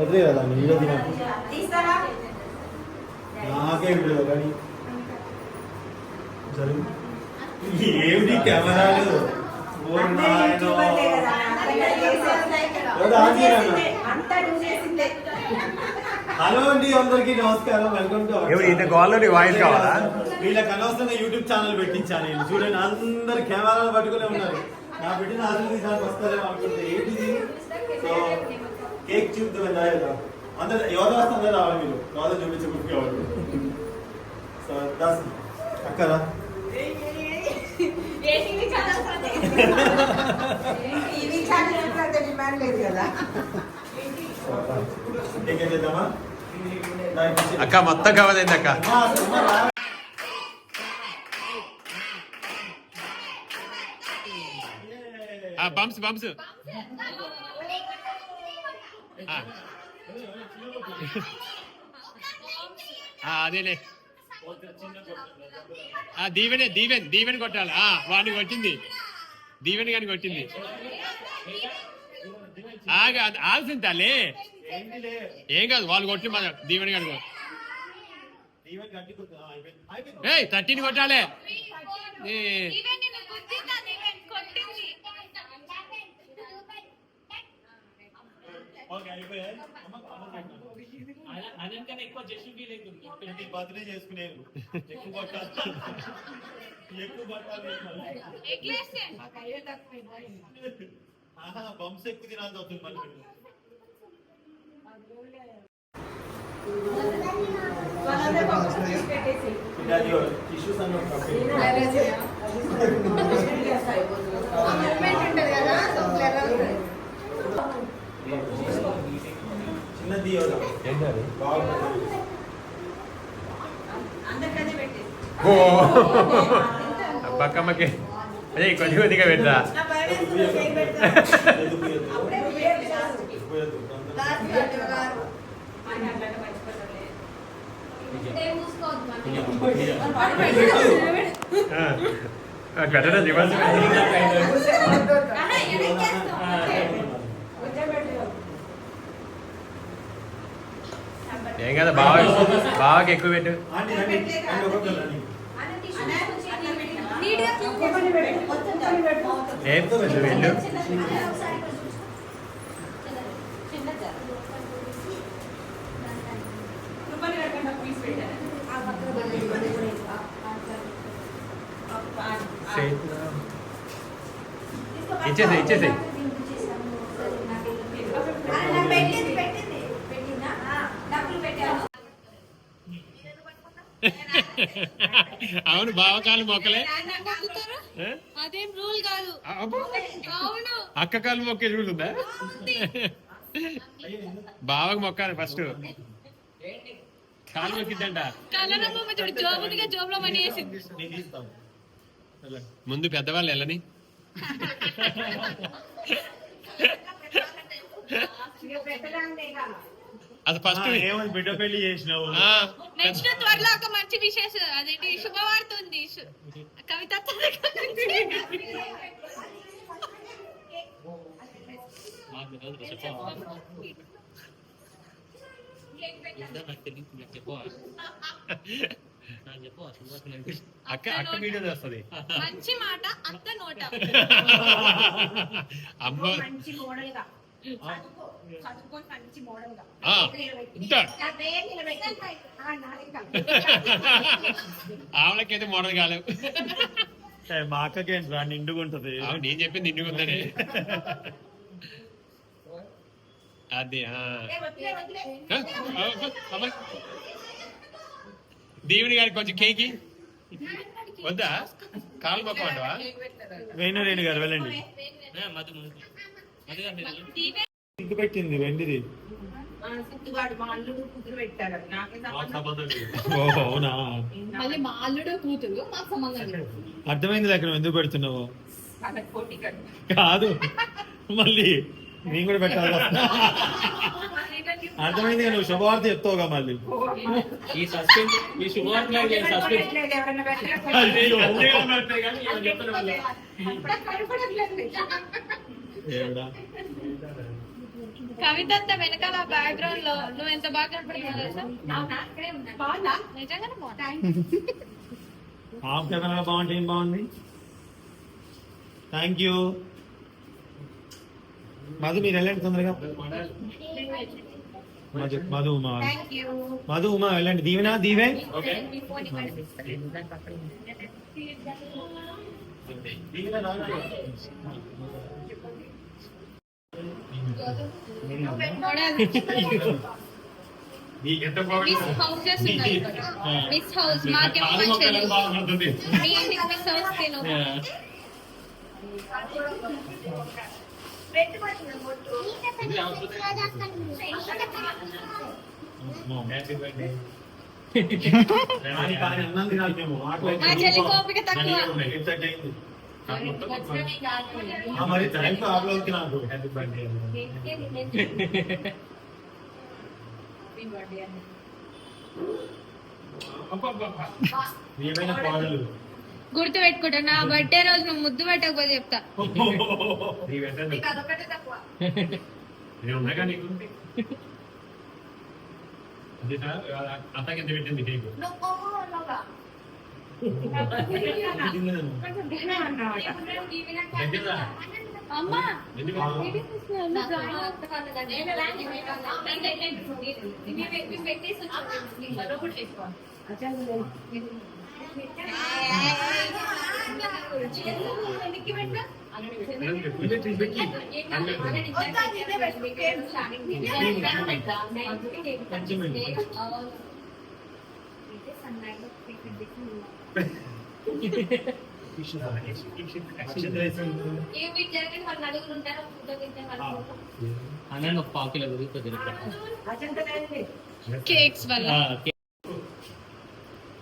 వదిలే కదా తినకు తీస్తారా నాకే వీడియో కానీ జరుగు ఏమిటి కెమెరాలు. హలో అండి అందరికి నమస్కారం వెల్కమ్ టు ఎవరు ఇంత కాల్లో నీ వాయిస్ కావాలా? వీళ్ళకి అనవసరంగా యూట్యూబ్ ఛానల్ పెట్టించాను నేను చూడండి అందరు కెమెరాలు పట్టుకునే ఉన్నారు నా పెట్టిన ఆశలు తీసానికి వస్తారేమో అనుకుంటే ఏంటిది సో కేక్ చూపుతామని రాయదా అందరు ఎవరు వస్తే అందరు రావాలి మీరు కాదు చూపించే బుక్ ఎవరు సో దాస్ అక్కరా టీవీ ఛానల్ అంత డిమాండ్ లేదు కదా కేక్ ఏం చేద్దామా దానికి ఇచ్చి- అక్క మొత్తం కావదండి అక్క అమ్మా, అమ్మా, రా. బంప్స్ బంప్స్ అదేలే ఆ, దీవెనే దీవెన్ దీవెన్ కొట్టాలి ఆ, వాడిని కొట్టింది దీవెన్ గాని కొట్టింది ఆగ ఆల్సింది తల్లి? ఏం కాదు వాళ్ళు కొట్టి మన దీవెన్. అయిపోయింది. ఏయ్ థర్టీని కొట్టాలి ఏ, ఓకే, అయిపోయాయి. అమ్మ, అమ్మ పెట్టు. అదంకన్నా ఎక్కువ జస్ట్ ఫీల్ అవుతుంది ప్రతి బర్త్డే చేసుకునేది ఎక్కువ కొట్టాలి ఎక్కువ కొట్టాలి ఆహా బంప్స్ ఎక్కువ తినాల్సి వస్తుంది మళ్ళీ మీరు. వాళ్ళందరూ బాక్స్ తీసి పెట్టేసి. ఇది అది టిష్యూస్ అన్న ఒకటి. చిన్నది పెట్టేసి. ఓ. పక్కమ్మకి అదే కొద్ది కొద్దిగా పెట్టా నా భయం ఏం కదా బాగా బాగా ఎక్కువ పెట్టు. ఆంటీ, ఆంటీ, ఆంటీ, ఒక్కొక్కరు రండి. ఒక్కొక్కరిని పెట్టు, ఒక్కొక్కరిని పెట్టు. ఏం నువ్వు వెళ్ళు రుబ్బని పెట్టండి, ఒక పీస్ పెట్టాను. చేయి. ఇచ్చేసేయ్, ఇచ్చేసేయ్. పెట్టింది పెట్టింది పెట్టిందా డబ్బులు పెట్టాను అవును బావకాలు మొక్కలే? అదేం రూల్ కాదు. అక్క కాలు మొక్కే చూడుందా బావకు మొక్కాలి ఫస్ట్. కాలు మొక్కిద్దంట. ముందు పెద్దవాళ్ళు వెళ్ళని. అది ఫస్ట్ ఏమని బిడ్డ పెళ్ళి చేసినావు. నెక్స్ట్ త్వరలో ఒక మంచి విశేష అదేంటి శుభవార్త ఉంది కవిత అక్క అక్క వీడియో చేస్తుంది. మంచి మాట అత్త నోట. అమ్మ. మంచి మోడల్ ఆవిడకైతే మోడల్ కాలేవు. ఏ, మా అక్కకేంటి రా నిండుగుంటది. నేను చెప్పింది నిండు ఉందని అది. దేవుని గారికి కొంచెం కేకి వద్దా? కాలు మొక్క అంటవా వేణురేణి గారు వెళ్ళండి. ఇంటి పెట్టింది వెండిది అవునా అర్థమైంది లేక నువ్వు ఎందుకు పెడుతున్నావు. కాదు మళ్ళీ నేను కూడా పెట్టాలి అర్థమైంది నువ్వు శుభవార్త చెప్తావుగా మళ్ళీ ఈ సస్పెన్స్ ఈ శుభవార్త సస్పెన్స్ కవిత వెనకాల బ్యాక్గ్రౌండ్లో నువ్వు ఎంత బాగా కనపడుతున్నావు బాగుంటే ఏం బాగుంది? థ్యాంక్ యూ మధు మీరు వెళ్ళండి తొందరగా. Madhu Madhu Uma Thank you. మధు ఉమా వెళ్ళండి దీవెనా దీవె ఓకే మీ ఫోన్ ఇవ్వండి. మిస్ హౌసెస్ ఉన్నాయి ఇక్కడ. మిస్ హౌస్ మాకేమో మంచిది బాగుంటుంది మీ ఇంటికి మిస్ హౌస్ మరి టైంతో ఆకలి నాకు అని. ఏమైనా పాడలు గుర్తు పెట్టుకుంటా నా బర్త్డే రోజు నువ్వు ముద్దు పెట్టకపోతే చెప్తా నీకు అదొక్కటే తక్కువ. అత్తకి ఎంత పెట్టింది కేక్ నువ్వు పోవు అన్నావుగా. కొంచెం దిగునే అన్నావట. దగ్గర అమ్మా ఎందుకు నేను లాంటి చదువు చేసుకో. వెనక్కి పెట్టు. వద్దా, నీదే పెట్టు. నీకేం షాపింగ్ అన్న ఒక పావు కిలో దొరుకుతుంది కేక్స్ వల్ల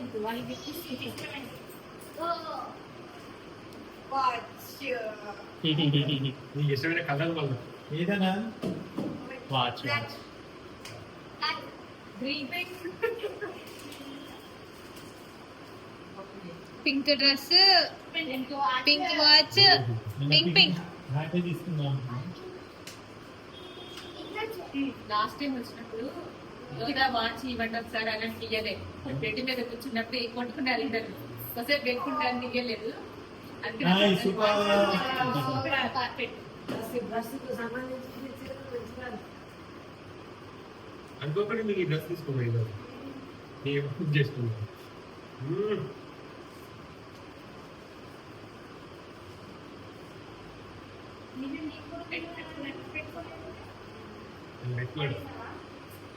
కోరుకుంటున్నాను కేక్ దీవెన తెలుగురా ఇప్పుడేనా అలెక్స్ అన్న నీకు ఇష్టమైన కలర్ వల్ల ఏదైనా watch watch pink dress pink watch pink pink నాకే తీసుకుందాం లాస్ట్ టైం వచ్చినప్పుడు రోజా వాచ్ ఇవ్వండి ఒకసారి అని ఇయ్యలే బెడ్ మీద కూర్చున్నప్పుడు ఏ కొట్టుకుని అడిగారు ఒకసారి పెట్టుకుంటాను ఇయ్యలేదు. అనుకోకుండా మీకు ఈ డ్రెస్ తీసుకోలేదు నేను బుక్ చేసుకున్నాను దాని